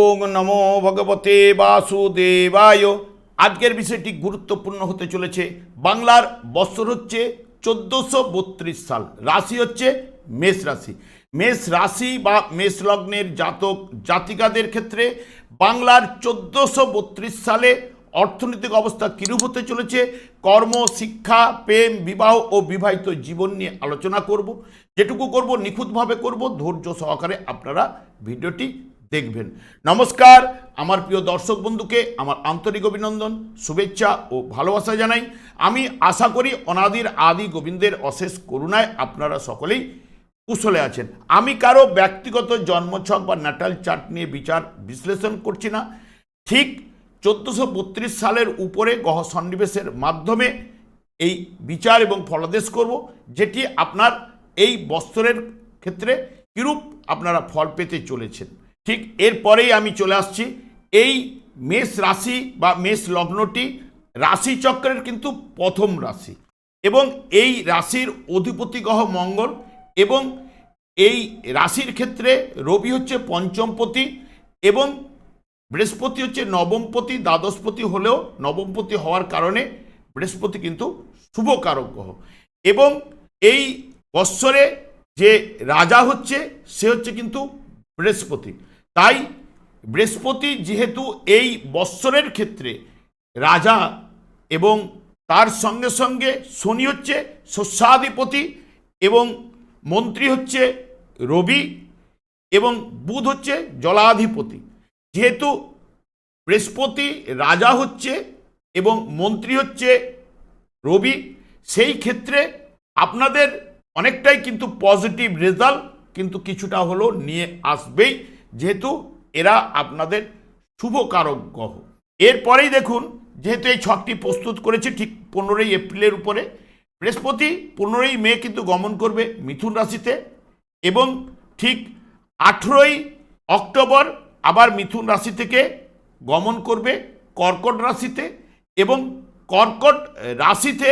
ওং নমো ভগবতে বাসুদেবায়। আজকের বিষয়টি গুরুত্বপূর্ণ হতে চলেছে। বাংলার বছর হচ্ছে চোদ্দোশো বত্রিশ সাল। রাশি হচ্ছে মেষ রাশি। মেষ রাশি বা মেষ লগ্নের জাতক, জাতিকাদের ক্ষেত্রে বাংলার চোদ্দোশো বত্রিশ সালে অর্থনৈতিক অবস্থা কিরূপ হতে চলেছে, কর্ম, শিক্ষা, প্রেম, বিবাহ ও বিবাহিত জীবন নিয়ে আলোচনা করব। যেটুকু করব, নিখুঁতভাবে করব। ধৈর্য সহকারে আপনারা ভিডিওটি দেখবেন। নমস্কার, আমার প্রিয় দর্শক বন্ধুকে আমার আন্তরিক অভিনন্দন, শুভেচ্ছা ও ভালোবাসা জানাই। আমি আশা করি অনাদির আদি গোবিন্দের অশেষ করুণায় আপনারা সকলেই কুশলে আছেন। আমি কারও ব্যক্তিগত জন্মছক বা ন্যাটাল চার্ট নিয়ে বিচার বিশ্লেষণ করছি না। ঠিক চোদ্দোশো সালের উপরে গহ সন্নিবেশের মাধ্যমে এই বিচার এবং ফলাদেশ করব, যেটি আপনার এই বৎসরের ক্ষেত্রে কিরূপ আপনারা ফল পেতে চলেছেন। ঠিক এরপরেই আমি চলে আসছি। এই মেষ রাশি বা মেষ লগ্নটি রাশিচক্রের কিন্তু প্রথম রাশি এবং এই রাশির অধিপতি গ্রহ মঙ্গল এবং এই রাশির ক্ষেত্রে রবি হচ্ছে পঞ্চমপতি এবং বৃহস্পতি হচ্ছে নবমপতি, দ্বাদশপতি হলেও নবমপতি হওয়ার কারণে বৃহস্পতি কিন্তু শুভকারক গ্রহ এবং এই বৎসরে যে রাজা হচ্ছে সে হচ্ছে কিন্তু বৃহস্পতি। তাই বৃহস্পতি যেহেতু এই বৎসরের ক্ষেত্রে রাজা এবং তার সঙ্গে সঙ্গে শনি হচ্ছে শস্যাধিপতি এবং মন্ত্রী হচ্ছে রবি এবং বুধ হচ্ছে জলাধিপতি। যেহেতু বৃহস্পতি রাজা হচ্ছে এবং মন্ত্রী হচ্ছে রবি, সেই ক্ষেত্রে আপনাদের অনেকটাই কিন্তু পজিটিভ রেজাল্ট কিন্তু কিছুটা হলো নিয়ে আসবেই। যেহেতু এরা আপনাদের শুভকারক গ্রহ। এরপরেই দেখুন, যেহেতু এই ছকটি প্রস্তুত করেছি ঠিক পনেরোই এপ্রিলের উপরে, বৃহস্পতি পনেরোই মে কিন্তু গমন করবে মিথুন রাশিতে এবং ঠিক আঠেরোই অক্টোবর আবার মিথুন রাশি থেকে গমন করবে কর্কট রাশিতে এবং কর্কট রাশিতে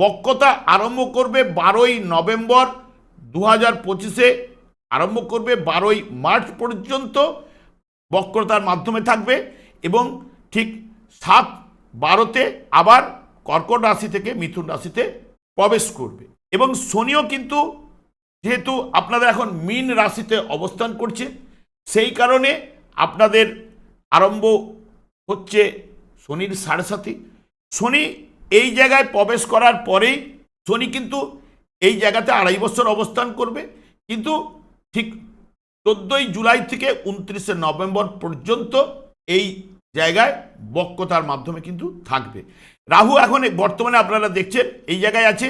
বক্রতা আরম্ভ করবে বারোই নভেম্বর দু হাজার পঁচিশে আরম্ভ করবে বারোই মার্চ পর্যন্ত। বক্রতার মাধ্যমে থাকবে এবং ঠিক সাত বারোতে আবার কর্কট রাশি থেকে মিথুন রাশিতে প্রবেশ করবে। এবং শনিও কিন্তু যেহেতু আপনাদের এখন মিন রাশিতে অবস্থান করছে, সেই কারণে আপনাদের আরম্ভ হচ্ছে শনির সাড়ে সাথী শনি এই জায়গায় প্রবেশ করার পরেই শনি কিন্তু এই জায়গাতে আড়াই বছর অবস্থান করবে। কিন্তু ঠিক চোদ্দই জুলাই থেকে উনত্রিশে নভেম্বর পর্যন্ত এই জায়গায় বক্রতার মাধ্যমে কিন্তু থাকবে। রাহু এখন বর্তমানে আপনারা দেখছেন এই জায়গায় আছে,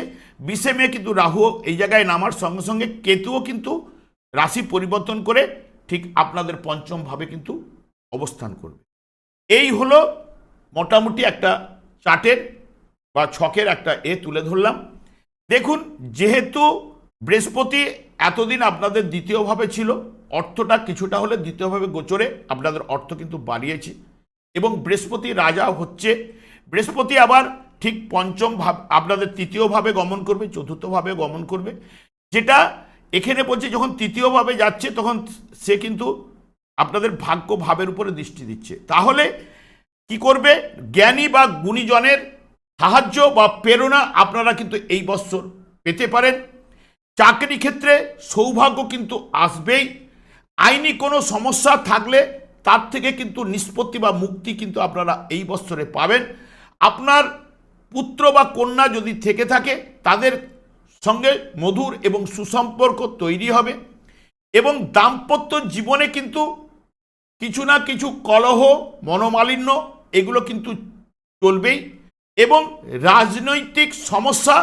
বিশে মে কিন্তু রাহু এই জায়গায় নামার সঙ্গে সঙ্গে কেতুও কিন্তু রাশি পরিবর্তন করে ঠিক আপনাদের পঞ্চম ভাবে কিন্তু অবস্থান করবে। এই হলো মোটামুটি একটা চার্টের বা ছকের একটা এ তুলে ধরলাম। দেখুন, যেহেতু বৃহস্পতি এতদিন আপনাদের দ্বিতীয়ভাবে ছিল, অর্থটা কিছুটা হলে দ্বিতীয়ভাবে গোচরে আপনাদের অর্থ কিন্তু বাড়িয়েছে। এবং বৃহস্পতি রাজা হচ্ছে, বৃহস্পতি আবার ঠিক পঞ্চম ভাব, আপনাদের তৃতীয়ভাবে গমন করবে, চতুর্থভাবে গমন করবে। যেটা এখানে বলছে, যখন তৃতীয়ভাবে যাচ্ছে, তখন সে কিন্তু আপনাদের ভাগ্য ভাবের উপরে দৃষ্টি দিচ্ছে। তাহলে কি করবে? জ্ঞানী বা গুণীজনের সাহায্য বা প্রেরণা আপনারা কিন্তু এই বৎসর পেতে পারেন। চাকরি ক্ষেত্রে সৌভাগ্য কিন্তু আসবেই। আইনি কোনো সমস্যা থাকলে তার থেকে কিন্তু নিষ্পত্তি বা মুক্তি কিন্তু আপনারা এই বছরে পাবেন। আপনার পুত্র বা কন্যা যদি থেকে থাকে, তাদের সঙ্গে মধুর এবং সুসম্পর্ক তৈরি হবে এবং দাম্পত্য জীবনে কিন্তু কিছু না কিছু কলহ, মনোমালিন্য এগুলো কিন্তু চলবেই এবং রাজনৈতিক সমস্যা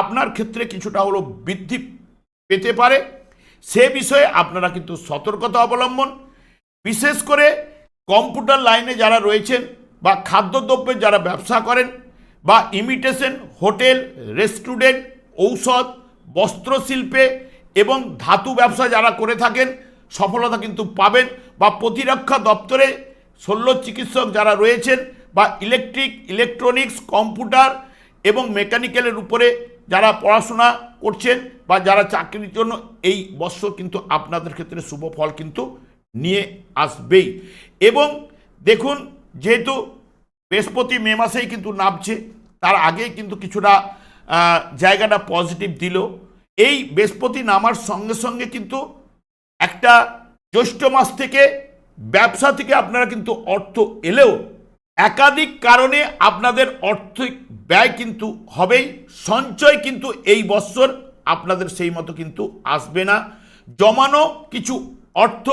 আপনার ক্ষেত্রে কিছুটা হলো বৃদ্ধি পেতে পারে। সে বিষয়ে আপনারা কিন্তু সতর্কতা অবলম্বন। বিশেষ করে কম্পিউটার লাইনে যারা রয়েছেন বা খাদ্যদ্রব্যের যারা ব্যবসা করেন বা ইমিটেশন, হোটেল, রেস্টুরেন্ট, ঔষধ, বস্ত্রশিল্পে এবং ধাতু ব্যবসা যারা করে থাকেন, সফলতা কিন্তু পাবেন বা প্রতিরক্ষা দপ্তরে শল্য চিকিৎসক যারা রয়েছেন বা ইলেকট্রিক, ইলেকট্রনিক্স, কম্পিউটার এবং মেকানিক্যালের উপরে যারা পড়াশোনা করছেন বা যারা চাকরির জন্য এই বৎসর কিন্তু আপনাদের ক্ষেত্রে শুভ ফল কিন্তু নিয়ে আসবেই। এবং দেখুন, যেহেতু বৃহস্পতি মে মাসেই কিন্তু নামছে, তার আগে কিন্তু কিছুটা জায়গাটা পজিটিভ দিল। এই বৃহস্পতি নামার সঙ্গে সঙ্গে কিন্তু একটা জ্যৈষ্ঠ মাস থেকে ব্যবসা থেকে আপনারা কিন্তু অর্থ এলেও, একাধিক কারণে আপনাদের অর্থিক ব্যয় কিন্তু হবেই, সঞ্চয় কিন্তু এই বছর আপনাদের সেই মতো কিন্তু আসবে না। জমানো কিছু অর্থ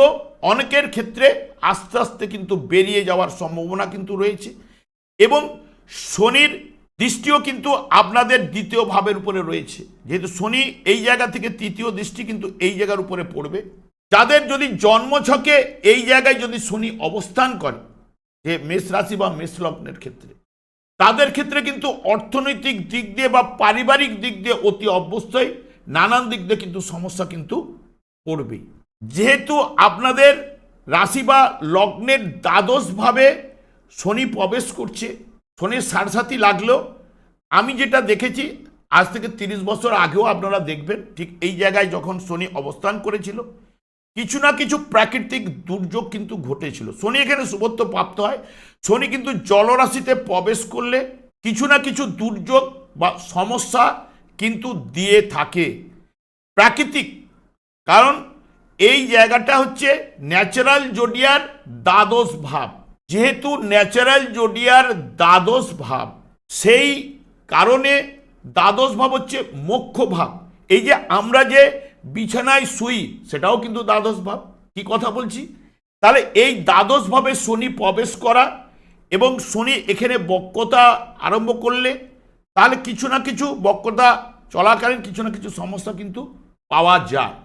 অনেকের ক্ষেত্রে আস্তে আস্তে কিন্তু বেরিয়ে যাওয়ার সম্ভাবনা কিন্তু রয়েছে এবং শনির দৃষ্টিও কিন্তু আপনাদের দ্বিতীয় ভাবের উপরে রয়েছে। যেহেতু শনি এই জায়গা থেকে তৃতীয় দৃষ্টি কিন্তু এই জায়গার উপরে পড়বে। যাদের যদি জন্মছকে এই জায়গায় যদি শনি অবস্থান করে, যে মেষ রাশি বা মেষ লগ্নের ক্ষেত্রে তাদের ক্ষেত্রে কিন্তু অর্থনৈতিক দিক দিয়ে বা পারিবারিক দিক দিয়ে অতি অবশ্যই, নানান দিক দিয়ে কিন্তু সমস্যা কিন্তু পড়বে যেহেতু আপনাদের রাশি বা লগ্নের দ্বাদশভাবে শনি প্রবেশ করছে, শনির সারসাথী লাগলেও আমি যেটা দেখেছি, আজ থেকে তিরিশ বছর আগেও আপনারা দেখবেন, ঠিক এই জায়গায় যখন শনি অবস্থান করেছিল কিছু না কিছু প্রাকৃতিক দুর্যোগ কিন্তু ঘটেছিল। শনি এখানে শুভত্ব প্রাপ্ত হয়। শনি কিন্তু জলরাশিতে প্রবেশ করলে কিছু না কিছু দুর্যোগ বা সমস্যা কিন্তু দিয়ে থাকে। প্রাকৃতিক, কারণ এই জায়গাটা হচ্ছে ন্যাচারাল জোডিয়ার দ্বাদশ ভাব। যেহেতু ন্যাচারাল জোডিয়ার দ্বাদশ ভাব, সেই কারণে দ্বাদশ ভাব হচ্ছে মোক্ষ ভাব। এই যে আমরা যে বিছানায় শুই, সেটাও কিন্তু দ্বাদশ ভাব। কি কথা বলছি? তাহলে এই দ্বাদশ ভাবে শনি প্রবেশ করা এবং শনি এখানে বক্রতা আরম্ভ করলে, তাহলে কিছু না কিছু বক্রতা চলাকালীন, কিছু না কিছু সমস্যা কিন্তু পাওয়া যায়।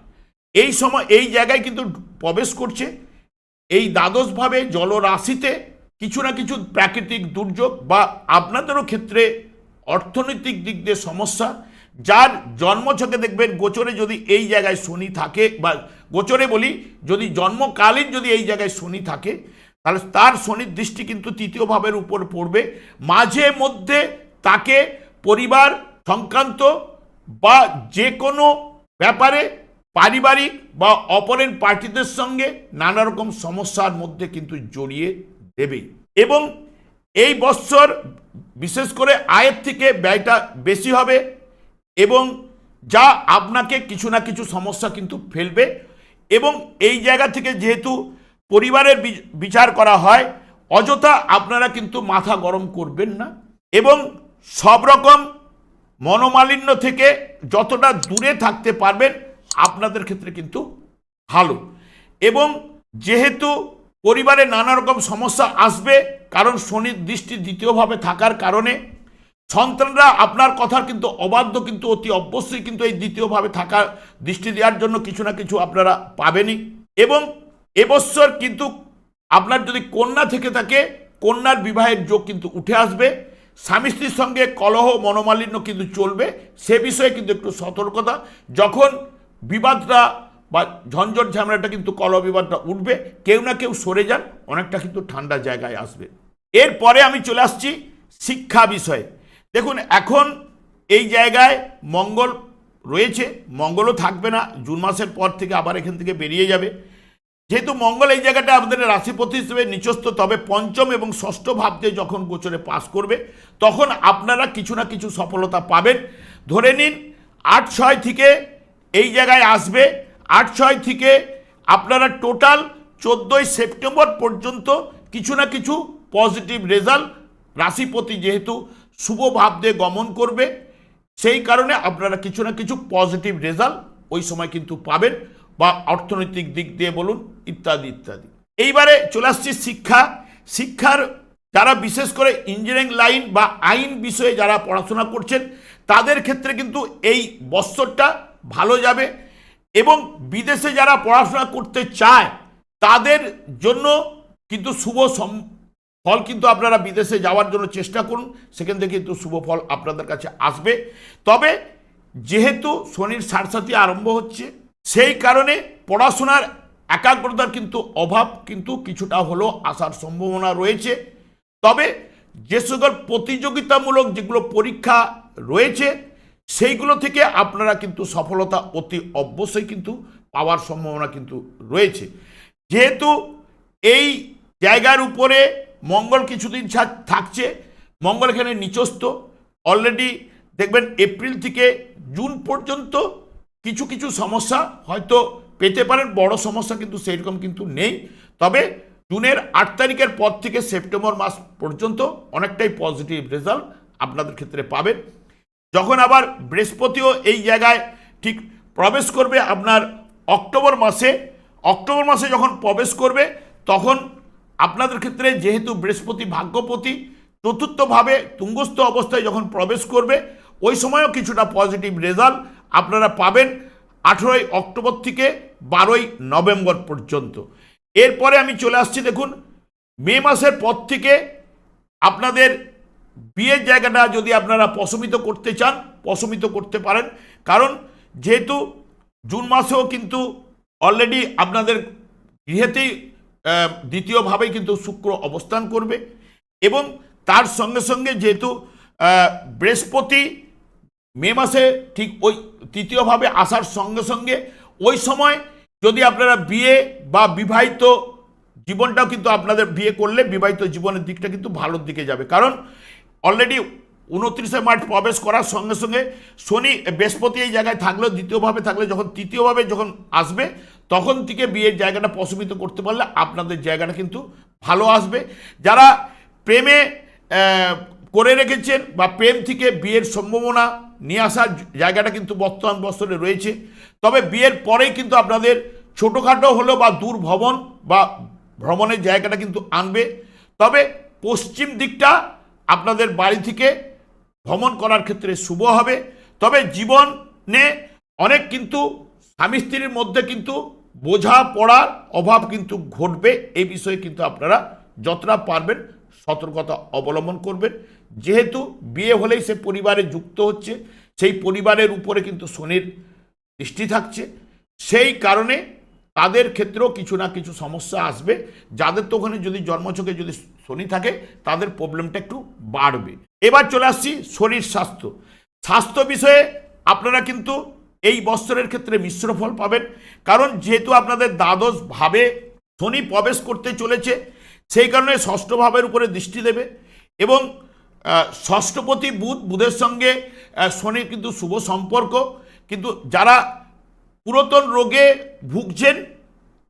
এই সময়, এই জায়গায় কিন্তু প্রবেশ করছে। এই দ্বাদশভাবে জলরাশিতে কিছু না কিছু প্রাকৃতিক দুর্যোগ বা আপনাদেরও ক্ষেত্রে অর্থনৈতিক দিক দিয়ে সমস্যা। যার জন্মছকে দেখবেন গোচরে যদি এই জায়গায় শনি থাকে, বা গোচরে বলি যদি জন্মকালীন যদি এই জায়গায় শনি থাকে, তাহলে তার শনির দৃষ্টি কিন্তু তৃতীয় ভাবের উপর পড়বে। মাঝে মধ্যে তাকে পরিবার সংক্রান্ত বা যে কোনো ব্যাপারে পারিবারিক বা অপরের পার্টিদের সঙ্গে নানা রকম সমস্যার মধ্যে কিন্তু জড়িয়ে দেবে। এবং এই বৎসর বিশেষ করে আয়ের থেকে ব্যয়টা বেশি হবে। এবং যা আপনাকে কিছু না কিছু সমস্যা কিন্তু ফেলবে এবং এই জায়গা থেকে যেহেতু পরিবারের বিচার করা হয়, অযথা আপনারা কিন্তু মাথা গরম করবেন না এবং সব রকম মনোমালিন্য থেকে যতটা দূরে থাকতে পারবেন আপনাদের ক্ষেত্রে কিন্তু ভালো। এবং যেহেতু পরিবারে নানা রকম সমস্যা আসবে, কারণ শনির দৃষ্টি দ্বিতীয়ভাবে থাকার কারণে সন্তানরা আপনার কথার কিন্তু অবাধ্য, কিন্তু অতি অবশ্যই কিন্তু এই দ্বিতীয়ভাবে থাকার দৃষ্টি দেওয়ার জন্য কিছু না কিছু আপনারা পাবেনই। এবং এবছর কিন্তু আপনার যদি কন্যা থেকে থাকে, কন্যার বিবাহের যোগ কিন্তু উঠে আসবে। স্বামী স্ত্রীর সঙ্গে কলহ, মনোমালিন্য কিন্তু চলবে। সে বিষয়ে কিন্তু একটু সতর্কতা। যখন বিবাদটা বা ঝঞ্ঝট ঝামেলাটা কিন্তু কলহ বিবাদটা উঠবে, কেউ না কেউ সরে যান, অনেকটা কিন্তু ঠান্ডা জায়গায় আসবে। এরপরে আমি চলে আসছি শিক্ষা বিষয়ে। দেখুন, এখন এই জায়গায় মঙ্গল রয়েছে, মঙ্গলও থাকবে না, জুন মাসের পর থেকে আবার এখান থেকে বেরিয়ে যাবে। যেহেতু মঙ্গল এই জায়গাটা আমাদের রাশিপতি হিসেবে নিচস্থ, তবে পঞ্চম এবং ষষ্ঠ ভাবতে যখন গোচরে পাস করবে, তখন আপনারা কিছু না কিছু সফলতা পাবেন। ধরে নিন, আট ছয় থেকে এই জায়গায় আসবে, আট ছয় থেকে আপনারা টোটাল চোদ্দোই সেপ্টেম্বর পর্যন্ত কিছু না কিছু পজিটিভ রেজাল্ট, রাশিপতি যেহেতু শুভ ভাব দিয়ে গমন করবে। সেই কারণে আপনারা কিছু না কিছু পজিটিভ রেজাল্ট ওই সময় কিন্তু পাবেন বা অর্থনৈতিক দিক দিয়ে বলুন, ইত্যাদি ইত্যাদি। এইবারে চলে আসছি শিক্ষা। শিক্ষার যারা বিশেষ করে ইঞ্জিনিয়ারিং লাইন বা আইন বিষয়ে যারা পড়াশোনা করছেন, তাদের ক্ষেত্রে কিন্তু এই বৎসরটা ভালো যাবে এবং বিদেশে যারা পড়াশোনা করতে চায়, তাদের জন্য কিন্তু শুভ ফল কিন্তু আপনারা বিদেশে যাওয়ার জন্য চেষ্টা করুন, সেখান থেকে কিন্তু শুভ ফল আপনাদের কাছে আসবে। তবে যেহেতু শনির সারসাথী আরম্ভ হচ্ছে, সেই কারণে পড়াশোনার একাগ্রতার কিন্তু অভাব কিন্তু কিছুটা হলেও আসার সম্ভাবনা রয়েছে। তবে যে সকল প্রতিযোগিতামূলক যেগুলো পরীক্ষা রয়েছে, সেইগুলো থেকে আপনারা কিন্তু সফলতা অতি অবশ্যই কিন্তু পাওয়ার সম্ভাবনা কিন্তু রয়েছে। যেহেতু এই জায়গার উপরে মঙ্গল কিছুদিন থাকছে। মঙ্গল এখানে নিচস্থ। অলরেডি দেখবেন এপ্রিল থেকে জুন পর্যন্ত কিছু কিছু সমস্যা হয়তো পেতে পারেন। বড় সমস্যা কিন্তু সেইরকম কিন্তু নেই। তবে জুনের আট তারিখের পর থেকে সেপ্টেম্বর মাস পর্যন্ত অনেকটাই পজিটিভ রেজাল্ট আপনাদের ক্ষেত্রে পাবেন। যখন আবার বৃহস্পতিও এই জায়গায় ঠিক প্রবেশ করবে আপনার অক্টোবর মাসে। অক্টোবর মাসে যখন প্রবেশ করবে, তখন আপনাদের ক্ষেত্রে যেহেতু বৃহস্পতি ভাগ্যপতি, চতুর্থভাবে তুঙ্গস্থ অবস্থায় যখন প্রবেশ করবে, ওই সময়ও কিছুটা পজিটিভ রেজাল্ট আপনারা পাবেন আঠেরোই অক্টোবর থেকে বারোই নভেম্বর পর্যন্ত। এরপরে আমি চলে আসছি দেখুন, মে মাসের পর থেকে আপনাদের বিয়ের জায়গাটা যদি আপনারা প্রশমিত করতে চান প্রশমিত করতে পারেন। কারণ যেহেতু জুন মাসেও কিন্তু অলরেডি আপনাদের গৃহেতেই দ্বিতীয়ভাবেই কিন্তু শুক্র অবস্থান করবে এবং তার সঙ্গে সঙ্গে যেহেতু বৃহস্পতি মে মাসে ঠিক ওই তৃতীয়ভাবে আসার সঙ্গে সঙ্গে ওই সময় যদি আপনারা বিয়ে বা বিবাহিত জীবনটাও কিন্তু আপনাদের বিয়ে করলে বিবাহিত জীবনের দিকটা কিন্তু ভালোর দিকে যাবে। কারণ অলরেডি উনত্রিশে মার্চ প্রবেশ করার সঙ্গে সঙ্গে শনি বৃহস্পতি এই জায়গায় থাকলেও দ্বিতীয়ভাবে থাকলে, যখন তৃতীয়ভাবে যখন আসবে, তখন থেকে বিয়ের জায়গাটা প্রশমিত করতে পারলে আপনাদের জায়গাটা কিন্তু ভালো আসবে। যারা প্রেমে করে রেখেছেন বা প্রেম থেকে বিয়ের সম্ভাবনা নিয়ে আসার জায়গাটা কিন্তু বর্তমান বছরে রয়েছে। তবে বিয়ের পরেই কিন্তু আপনাদের ছোটোখাটো হলেও বা দূর ভ্রমণ বা ভ্রমণের জায়গাটা কিন্তু আনবে। তবে পশ্চিম দিকটা আপনাদের বাড়ি থেকে ভ্রমণ করার ক্ষেত্রে শুভ হবে। তবে জীবনে অনেক কিন্তু স্বামী স্ত্রীর মধ্যে কিন্তু বোঝা পড়ার অভাব কিন্তু ঘটবে। এই বিষয়ে কিন্তু আপনারা যতটা পারবেন সতর্কতা অবলম্বন করবেন। যেহেতু বিয়ে হলেই সে পরিবারে যুক্ত হচ্ছে, সেই পরিবারের উপরে কিন্তু শনির দৃষ্টি থাকছে। সেই কারণে তাদের ক্ষেত্রেও কিছু না কিছু সমস্যা আসবে। যাদের তো ওখানে যদি জন্মছকে যদি শনি থাকে, তাদের প্রবলেমটা একটু বাড়বে। এবার চলে আসছি শরীর স্বাস্থ্য। স্বাস্থ্য বিষয়ে আপনারা কিন্তু এই বৎসরের ক্ষেত্রে মিশ্র ফল পাবেন। কারণ যেহেতু আপনাদের দ্বাদশ ভাবে শনি প্রবেশ করতে চলেছে, সেই কারণে ষষ্ঠ ভাবের উপরে দৃষ্টি দেবে এবং ষষ্ঠপতি বুধ, বুধের সঙ্গে শনির কিন্তু শুভ সম্পর্ক। কিন্তু যারা পুরাতন রোগে ভুগছেন,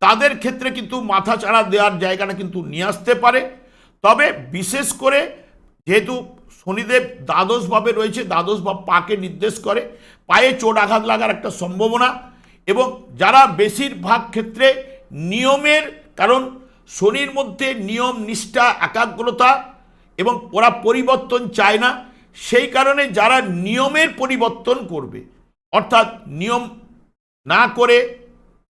তাদের ক্ষেত্রে কিন্তু মাথা চাড়া দেওয়ার জায়গাটা কিন্তু নিয়ে আসতে পারে। তবে বিশেষ করে যেহেতু শনিদেব দ্বাদশভাবে রয়েছে দ্বাদশ ভাব পাকে নির্দেশ করে, পায়ে চোট আঘাত লাগার একটা সম্ভাবনা এবং যারা বেশিরভাগ ক্ষেত্রে নিয়মের, কারণ শনির মধ্যে নিয়ম, নিষ্ঠা, একাগ্রতা এবং ওরা পরিবর্তন চায় না, সেই কারণে যারা নিয়মের পরিবর্তন করবে, অর্থাৎ নিয়ম না করে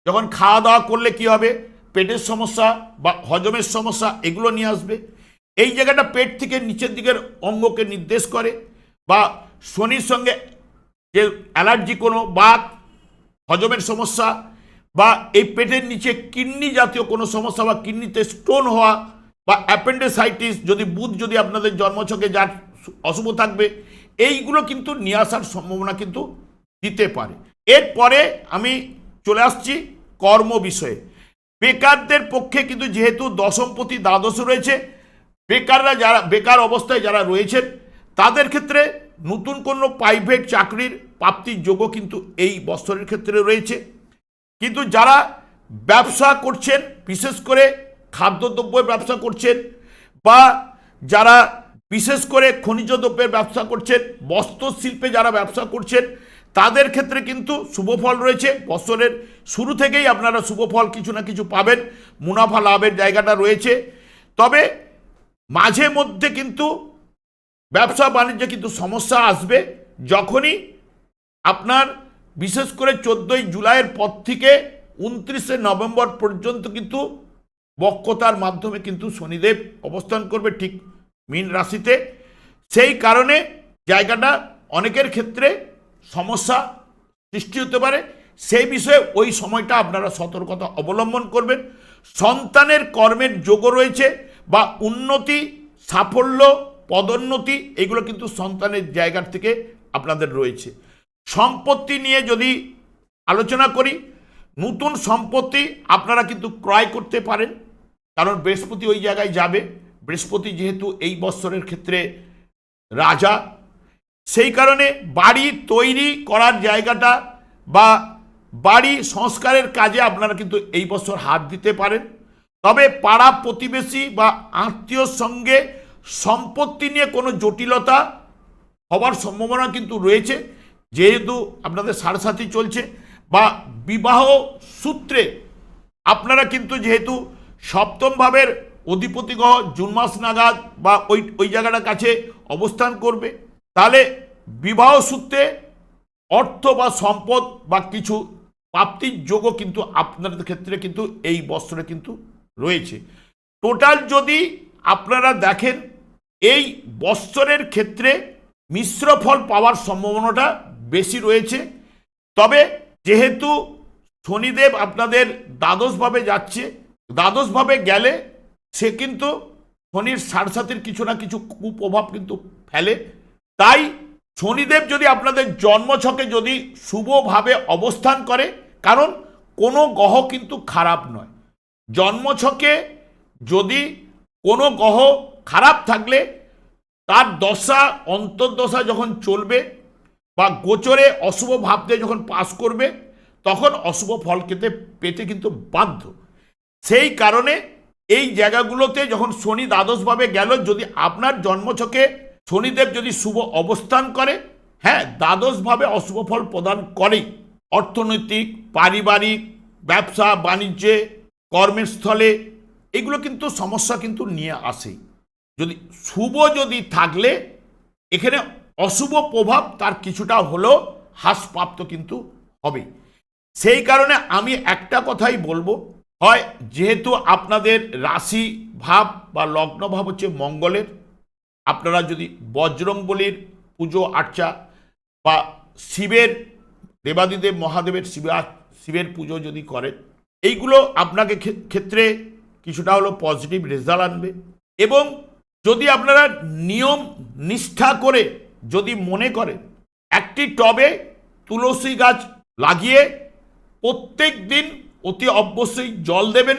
যখন খাওয়া দাওয়া করলে কি হবে? পেটের সমস্যা বা হজমের সমস্যা এগুলো নিয়ে আসবে। এই জায়গাটা পেট থেকে নিচের দিকের অঙ্গকে নির্দেশ করে বা শনির সঙ্গে যে অ্যালার্জি কোনো বাত, হজমের সমস্যা বা এই পেটের নিচে কিডনি জাতীয় কোনো সমস্যা বা কিডনিতে স্টোন হওয়া বা অ্যাপেন্ডেসাইটিস যদি, বুধ যদি আপনাদের জন্মছকে যার অশুভ থাকবে, এইগুলো কিন্তু নিয়ে আসার সম্ভাবনা কিন্তু দিতে পারে। এরপরে আমি চলে আসছি কর্ম বিষয়ে। বেকারদের পক্ষে কিন্তু যেহেতু দশমপতি দ্বাদশ রয়েছে, বেকাররা যারা, বেকার অবস্থায় যারা রয়েছেন, তাদের ক্ষেত্রে নতুন কোনো প্রাইভেট চাকরির প্রাপ্তির যোগও কিন্তু এই বছরের ক্ষেত্রে রয়েছে। কিন্তু যারা ব্যবসা করছেন, বিশেষ করে খাদ্যদ্রব্যের ব্যবসা করছেন বা যারা বিশেষ করে খনিজ দ্রব্যের ব্যবসা করছেন, বস্ত্রশিল্পে যারা ব্যবসা করছেন তাদের ক্ষেত্রে কিন্তু শুভফল রয়েছে। বছরের শুরু থেকেই আপনারা শুভফল কিছু না কিছু পাবেন। মুনাফা লাভের জায়গাটা রয়েছে। তবে মাঝে মধ্যে কিন্তু ব্যবসা বাণিজ্যে কিন্তু সমস্যা আসবে। যখনই আপনার বিশেষ করে চোদ্দোই জুলাইয়ের পর থেকে উনত্রিশে নভেম্বর পর্যন্ত কিন্তু বক্ষতার মাধ্যমে কিন্তু শনিদেব অবস্থান করবে ঠিক মীন রাশিতে। সেই কারণে জায়গাটা অনেকের ক্ষেত্রে সমস্যা সৃষ্টি হতে পারে। সেই বিষয়ে ওই সময়টা আপনারা সতর্কতা অবলম্বন করবেন। সন্তানের কর্মের যোগও রয়েছে বা উন্নতি, সাফল্য, পদোন্নতি, এগুলো কিন্তু সন্তানের জায়গার থেকে আপনাদের রয়েছে। সম্পত্তি নিয়ে যদি আলোচনা করি, নতুন সম্পত্তি আপনারা কিন্তু ক্রয় করতে পারেন, কারণ বৃহস্পতি ওই জায়গায় যাবে। বৃহস্পতি যেহেতু এই বৎসরের ক্ষেত্রে রাজা সেই কারণে বাড়ি তৈরি করার জায়গাটা বা বাড়ি সংস্কারের কাজে আপনারা কিন্তু এই বছর হাত দিতে পারেন। তবে পাড়া প্রতিবেশী বা আত্মীয়র সঙ্গে সম্পত্তি নিয়ে কোনো জটিলতা হবার সম্ভাবনা কিন্তু রয়েছে। যেহেতু আপনাদের সারসাথী চলছে বা বিবাহ সূত্রে আপনারা কিন্তু যেহেতু সপ্তম ভাবের অধিপতি গ্রহ জুন মাস নাগাদ বা ওই ওই জায়গাটার কাছে অবস্থান করবে। তাহলে বিবাহ সূত্রে অর্থ বা সম্পদ বা কিছু প্রাপ্তির যোগও কিন্তু আপনাদের ক্ষেত্রে কিন্তু এই বছরে কিন্তু রয়েছে। টোটাল যদি আপনারা দেখেন, এই বৎসরের ক্ষেত্রে মিশ্র ফল পাওয়ার সম্ভাবনাটা বেশি রয়েছে। তবে যেহেতু শনিদেব আপনাদের দ্বাদশভাবে যাচ্ছে, দ্বাদশভাবে গেলে সে কিন্তু শনির সারসাথীর কিছু না কিছু কুপ্রভাব কিন্তু ফেলে। তাই শনিদেব যদি আপনাদের জন্মছকে যদি শুভভাবে অবস্থান করে, কারণ কোনো গ্রহ কিন্তু খারাপ নয়। জন্মছকে যদি কোনো গ্রহ খারাপ থাকলে, তার দশা, অন্তর্দশা যখন চলবে বা গোচরে অশুভ ভাবতে যখন পাস করবে, তখন অশুভ ফল খেতে পেতে কিন্তু বাধ্য। সেই কারণে এই জায়গাগুলোতে যখন শনি দ্বাদশভাবে গেল, যদি আপনার জন্মছকে শনিদেব যদি শুভ অবস্থান করে হ্যাঁ দ্বাদশভাবে অশুভ ফল প্রদান করে অর্থনৈতিক, পারিবারিক, ব্যবসা, বাণিজ্যে, কর্মের স্থলে, এগুলো কিন্তু সমস্যা কিন্তু নিয়ে আসে। যদি শুভ যদি থাকলে, এখানে অশুভ প্রভাব তার কিছুটা হলেও হ্রাসপ্রাপ্ত কিন্তু হবে। সেই কারণে আমি একটা কথাই বলব, হয় যেহেতু আপনাদের রাশি ভাব বা লগ্ন ভাব হচ্ছে মঙ্গলের আপনারা যদি বজরংবলির পুজো আর্চা বা শিবের দেবাদিদেব মহাদেবের শিবা শিবের পুজো যদি করেন, এইগুলো আপনাকে ক্ষেত্রে কিছুটা হলো পজিটিভ রেজাল্ট আনবে। এবং যদি আপনারা নিয়ম নিষ্ঠা করে যদি মনে করেন, একটি টবে তুলসী গাছ লাগিয়ে প্রত্যেক দিন অতি অবশ্যই জল দেবেন।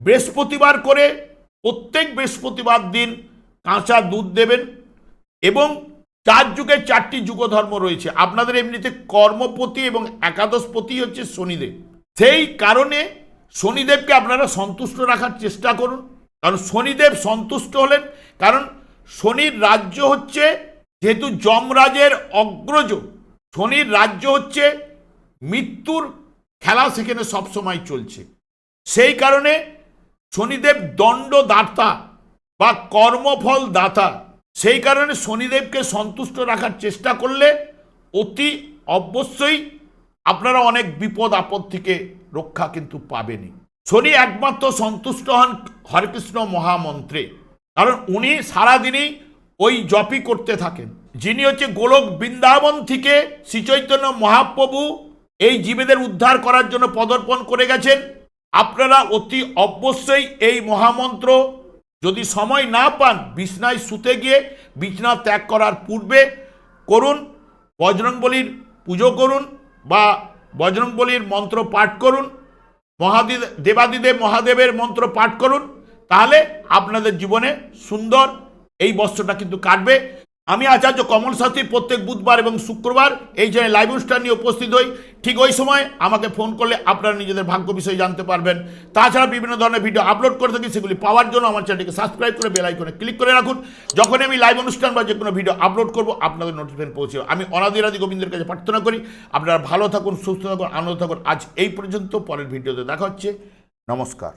বৃহস্পতিবার করে প্রত্যেক বৃহস্পতিবার দিন কাঁচা দুধ দেবেন এবং চার যুগে চারটি যুগ ধর্ম রয়েছে। আপনাদের এমনিতে কর্মপতি এবং একাদশপতি হচ্ছে শনিদেব। সেই কারণে শনিদেবকে আপনারা সন্তুষ্ট রাখার চেষ্টা করুন। কারণ শনিদেব সন্তুষ্ট হলেন। কারণ শনির রাজ্য হচ্ছে যেহেতু যমরাজের অগ্রজ, শনির রাজ্য হচ্ছে মৃত্যুর খেলা সেখানে সবসময় চলছে। সেই কারণে শনিদেব দণ্ডদাতা বা কর্মফল দাতা, সেই কারণে শনিদেবকে সন্তুষ্ট রাখার চেষ্টা করলে অতি অবশ্যই আপনারা অনেক বিপদ আপদ থেকে রক্ষা কিন্তু পাবেনই। শনি একমাত্র সন্তুষ্ট হন হরেকৃষ্ণ মহামন্ত্রে, কারণ উনি সারাদিনই ওই জপই করতে থাকেন। যিনি হচ্ছে গোলক বৃন্দাবন থেকে শ্রীচৈতন্য মহাপ্রভু এই জীবেদের উদ্ধার করার জন্য পদর্পণ করে গেছেন। আপনারা অতি অবশ্যই এই মহামন্ত্র যদি সময় না পান, বিছনায় শুতে গিয়ে বিছনা ত্যাগ করার পূর্বে করুন, বজরংবলির পুজো করুন বা বজরংবলির মন্ত্র পাঠ করুন মহাদি দেবাদিদেব মহাদেবের মন্ত্র পাঠ করুন, তাহলে আপনাদের জীবনে সুন্দর এই বস্ত্রটা কিন্তু কাটবে। আমি আচার্য কমল শাস্ত্রী প্রত্যেক বুধবার এবং শুক্রবার এই জন্য লাইভ অনুষ্ঠান নিয়ে উপস্থিত হই, ঠিক ওই সময় আমাকে ফোন করলে আপনারা নিজেদের ভাগ্য বিষয়ে জানতে পারবেন। তাছাড়া বিভিন্ন ধরনের ভিডিও আপলোড করে থাকি, সেগুলি পাওয়ার জন্য আমার চ্যানেলটিকে সাবস্ক্রাইব করে বেল আইকনে ক্লিক করে রাখুন। যখন আমি লাইভ অনুষ্ঠান বা যে কোনো ভিডিও আপলোড করব, আপনাদের নোটিফিকেশন পৌঁছে। আমি অনাদিরাদি গোবিন্দের কাছে প্রার্থনা করি, আপনারা ভালো থাকুন, সুস্থ থাকুন, আনন্দ থাকুন। আজ এই পর্যন্ত, পরের ভিডিওতে দেখা হচ্ছে। নমস্কার।